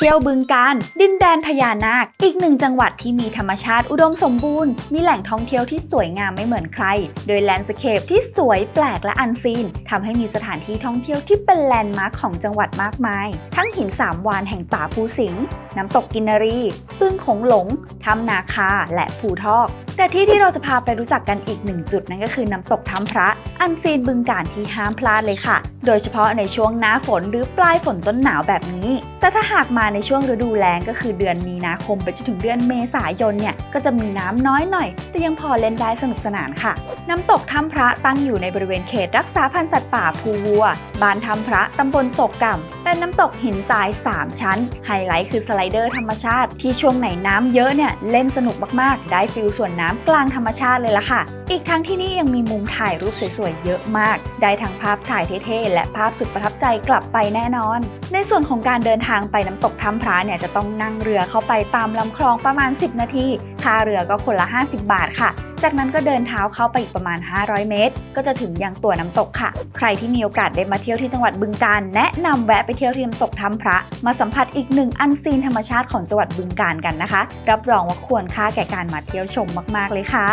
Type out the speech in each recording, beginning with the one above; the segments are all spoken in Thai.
เที่ยวบึงการดินแดนพญานาค อีกหนึ่งจังหวัดที่มีธรรมชาติอุดมสมบูรณ์ มีแหล่งท่องเที่ยวที่สวยงามไม่เหมือนใคร โดยแลนด์สเคปที่สวยแปลกและอันซีนทำให้มีสถานที่ท่องเที่ยวที่เป็นแลนด์มาร์คของจังหวัดมากมาย ทั้งหินสามวานแห่งป่าภูสิงห์น้ำตกกินนรีปึ้งขงหลงถ้ำนาคาและภูทอก แต่ที่ที่เราจะพาไปรู้จักกันอีกหนึ่งจุดนั่นก็คือน้ำตกถ้ำพระ อันซีนบึงการที่ห้ามพลาดเลยค่ะ โดยเฉพาะในช่วงหน้าฝนหรือปลายฝนต้นหนาวแบบนี้ แต่ถ้าหากมาในช่วงฤดูแล้งก็คือเดือนมีนาคมไปจนถึงเดือนเมษายนเนี่ยก็จะมีน้ำน้อยหน่อย แต่ยังพอเล่นได้สนุกสนานค่ะ น้ำตกถ้ำพระตั้งอยู่ในบริเวณเขตรักษาพันธุ์สัตว์ป่าภูวัว บ้านถ้ำพระตำบลโศกกำเป็นน้ำตกหินทราย 3 ชั้น ไฮไลท์คือสไลเดอร์ธรรมชาติ ที่ช่วงไหนน้ำเยอะเนี่ย เล่นสนุกมากๆ ได้ฟิลส่วนน้ำกลางธรรมชาติเลยล่ะค่ะ อีกทั้งที่นี่ยังมีมุมถ่ายรูปสวยๆ เยอะมาก ได้ทั้งภาพถ่ายเท่ๆ และภาพสุดประทับใจกลับไปแน่นอน ในส่วนของการเดินทางไปน้ำตกถ้ำพระเนี่ยจะต้องนั่งเรือเข้าไปตามลำคลองประมาณ 10 นาทีค่าเรือก็คนละ 50 บาทค่ะ จากนั้นก็เดินเท้าเข้าไปอีกประมาณ 500 เมตร ก็จะถึงยังตัวน้ำตกค่ะ ใครที่มีโอกาสได้มาเที่ยวที่จังหวัดบึงกาฬแนะนำแวะไปเที่ยวที่น้ำตกถ้ำพระ มาสัมผัสอีกหนึ่งอันซีนธรรมชาติของจังหวัดบึงกาฬกันนะคะ รับรองว่าควรค่าแก่การมาเที่ยวชมมากๆเลยค่ะ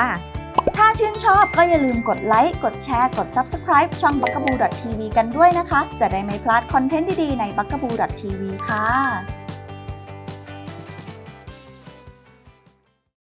ถ้าชื่นชอบก็อย่าลืมกดไลค์กดแชร์กด Subscribe ช่อง b u g a b o o TV กันด้วยนะคะ จะได้ไม่พลาดคอนเทนต์ดีๆใน b u g a b o o TV ค่ะ